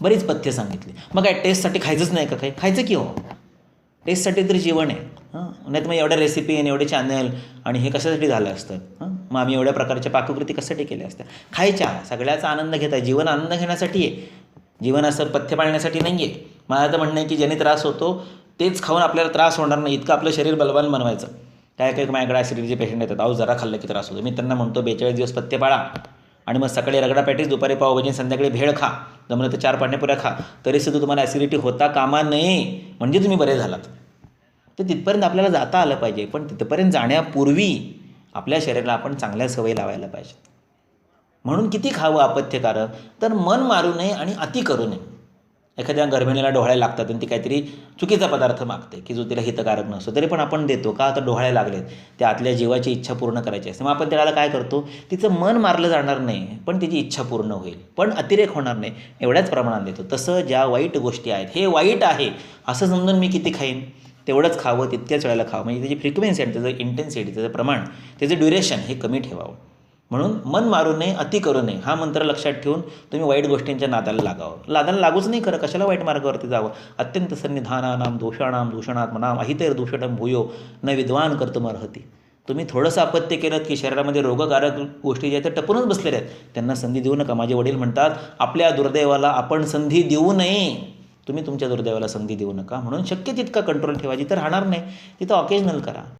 बरीच पथ्य सांगितली. मग काय टेस्टसाठी खायचंच नाही का काही? खायचं की हो? टेस्टसाठी तरी जीवन आहे. हां? नाही तर मग एवढ्या रेसिपी आणि एवढे चॅनल आणि हे कशासाठी झालं असतं? हां? मग आम्ही एवढ्या प्रकारच्या पाककृती कशासाठी केल्या असत्या? खायच्या. सगळ्याचा आनंद घेता. जीवन आनंद घेण्यासाठी आहे. जीवन असं पथ्य पाळण्यासाठी नाही आहे मला तर म्हणणं आहे की ज्याने त्रास होतो तेच खाऊन आपल्याला त्रास होणार नाही. इतकं आपलं शरीर बलवान बनवायचं. काय काय माझ्याकडे ॲसिडिटीचे पेशंट येतात अहो जरा खाल्लं की त्रास होतो. मी त्यांना म्हणतो बेचाळीस दिवस पथ्य पाळा आणि मग सकाळी रगडा पॅटीस दुपारी पावभाजी संध्याकाळी भेळ खा. जमलं तर चार पाण्यापुऱ्या खा. तरीसुद्धा तुम्हाला ॲसिडिटी होता कामा नये. म्हणजे तुम्ही बरे झालात. तर तिथपर्यंत आपल्याला जाता आलं पाहिजे. पण तिथपर्यंत जाण्यापूर्वी आपल्या शरीराला आपण चांगल्या सवयी लावायला पाहिजे म्हणून किती खावं अपथ्यकारक तर मन मारू नये आणि अति करू नये. एखाद्या गर्भिणीला डोहाळे लागतात आणि ती काहीतरी चुकीचा पदार्थ मागते की जो तिला हितकारक नसतो तरी पण आपण देतो. का आता डोहाळे लागलेत? त्या आतल्या जीवाची इच्छा पूर्ण करायची असते. मग आपण त्याला काय करतो? तिचं मन मारलं जाणार नाही पण तिची इच्छा पूर्ण होईल. पण अतिरेक होणार नाही. एवढ्याच प्रमाणात देतो. तसं ज्या वाईट गोष्टी आहेत हे वाईट आहे असं समजून मी किती खाईन? तेवढंच खावं तितक्याच वेळेला खावं. म्हणजे त्याची फ्रिक्वेन्सी आणि त्याचं इंटेन्सिटी त्याचं प्रमाण त्याचं ड्युरेशन हे कमी ठेवावं. म्हणून मन मारू नये अति करू नये. हा मंत्र लक्षात ठेवून तुम्ही वाईट गोष्टींच्या नादाला लागावं. नादाला लागूच नाही खरं कशाला वाईट मार्गावरती जावं? अत्यंत सन्निधानानाम दोषाणाम दूषणात्मनाम अहितैर दूषणम भूयो न विद्वान कर्तुमर्हती तुम्ही थोडंसं अपत्य केलं की शरीरामध्ये रोगकारक गोष्टी ज्या आहेत त्या टपूनच बसलेल्या आहेत. त्यांना संधी देऊ नका. माझे वडील म्हणतात आपल्या दुर्दैवाला आपण संधी देऊ नये. तुम्ही तुमच्या दुर्दैवाला संधी देऊ नका. म्हणून शक्य तितका कंट्रोल ठेवा. जिथं राहणार नाही तिथं ऑकेजनल करा.